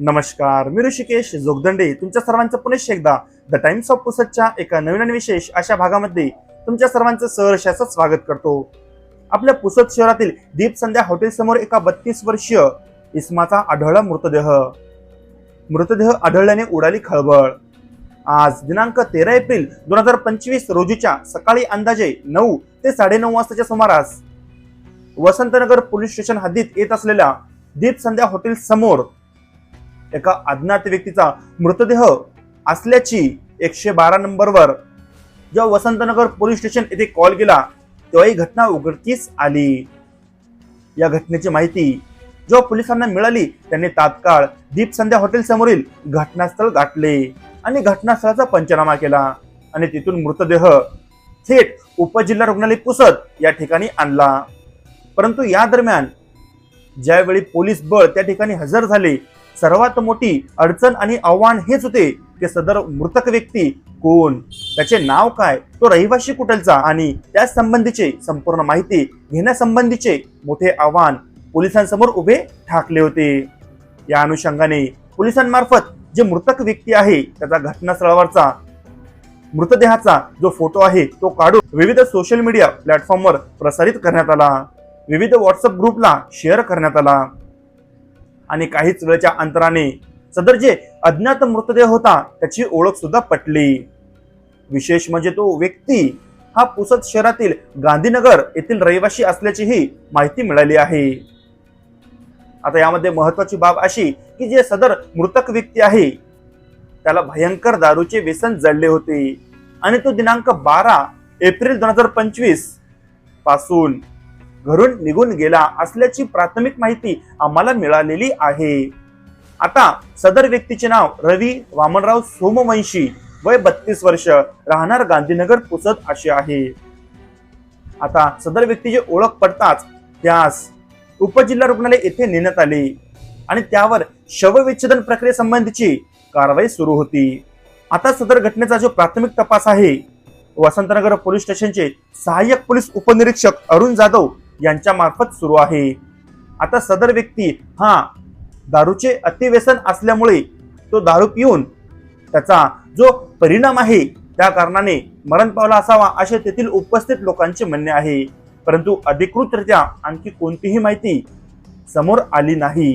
नमस्कार मी ऋषिकेश जोगदंडे. तुमच्या सर्वांचं पुनश एकदा द टाइम्स ऑफ पुसदच्या एका नवीन आणि विशेष अशा भागामध्ये तुमच्या सर्वांचं सहर्षाचं स्वागत करतो. आपल्या पुसत शहरातील दीप संध्या हॉटेल समोर एका बत्तीस वर्षीय इस्माचा आढळला मृतदेह. मृतदेह आढळल्याने उडाली खळबळ. आज दिनांक तेरा एप्रिल दोन हजार पंचवीस रोजीच्या सकाळी अंदाजे नऊ ते साडेनऊ वाजताच्या सुमारास वसंतनगर पोलीस स्टेशन हद्दीत येत असलेल्या दीप संध्या हॉटेल समोर एका अज्ञात व्यक्तीचा मृतदेह असल्याची एकशे बारा नंबरवर जेव्हा वसंतनगर पोलीस स्टेशन येथे कॉल केला तेव्हा ही घटना उघडकीस आली. या घटनेची माहिती जेव्हा पोलिसांना मिळाली त्यांनी तात्काळ दीप संध्या हॉटेल समोरील घटनास्थळ गाठले आणि घटनास्थळाचा पंचनामा केला आणि तिथून मृतदेह थेट उपजिल्हा रुग्णालय पुसत या ठिकाणी आणला. परंतु या दरम्यान ज्यावेळी पोलीस बळ त्या ठिकाणी हजर झाले सर्वात मोठी अडचण आणि आव्हान हेच होते की सदर मृतक व्यक्ती कोण? त्याचे नाव काय? तो रहिवाशी कुठलचा? आणि त्या संबंधीचे संपूर्ण माहिती घेण्यासंबंधीचे मोठे आव्हान पोलिसांसमोर उभे ठाकले होते. या अनुषंगाने पोलिसांमार्फत जे मृतक व्यक्ती आहे त्याचा घटनास्थळावरचा मृतदेहाचा जो फोटो आहे तो काढून विविध सोशल मीडिया प्लॅटफॉर्मवर प्रसारित करण्यात आला. विविध व्हॉट्सअप ग्रुपला शेअर करण्यात आला. आणि काहीच वेळच्या अंतराने सदर जे अज्ञात मृतदेह होता त्याची ओळख सुद्धा पटली. विशेष म्हणजे तो व्यक्ती हा पुसद शहरातील गांधीनगर येथील रहिवासी असल्याचीही माहिती मिळाली आहे. आता यामध्ये महत्वाची बाब अशी की जे सदर मृतक व्यक्ती आहे त्याला भयंकर दारूचे व्यसन जडले होते. आणि तो दिनांक बारा एप्रिल दोन हजार पंचवीसपासून घरून निघून गेला असल्याची प्राथमिक माहिती आम्हाला मिळालेली आहे. आता सदर व्यक्तीचे नाव रवी वामनराव सोमवंशी वय बत्तीस वर्ष राहणार गांधीनगर पुसद असे आहे. आता सदर व्यक्तीची ओळख पडताच त्यास उपजिल्हा रुग्णालय येथे नेण्यात आले आणि त्यावर शवविच्छेदन प्रक्रियेसंबंधीची कारवाई सुरू होती. आता सदर घटनेचा जो प्राथमिक तपास आहे वसंतनगर पोलीस स्टेशनचे सहाय्यक पोलीस उपनिरीक्षक अरुण जाधव यांच्या मार्फत सुरू आहे. आता सदर व्यक्ती हा दारूचे अतिव्यसन असल्यामुळे तो दारू पिऊन त्याचा जो परिणाम आहे त्या कारणाने मरण पावला असावा असे तेथील उपस्थित लोकांचे म्हणणे आहे. परंतु अधिकृतरित्या आणखी कोणतीही माहिती समोर आली नाही.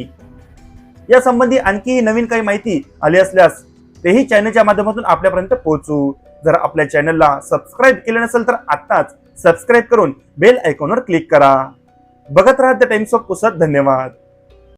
या संबंधी आणखी नवीन काही माहिती आली असल्यास तेही चॅनलच्या माध्यमातून आपल्यापर्यंत पोहोचू. जर आपल्या चॅनलला सबस्क्राईब केले नसेल तर आत्ताच सबस्क्राईब करून बेल आयकॉनवर क्लिक करा. बघत राहा द टाइम्स ऑफ पुसद धन्यवाद.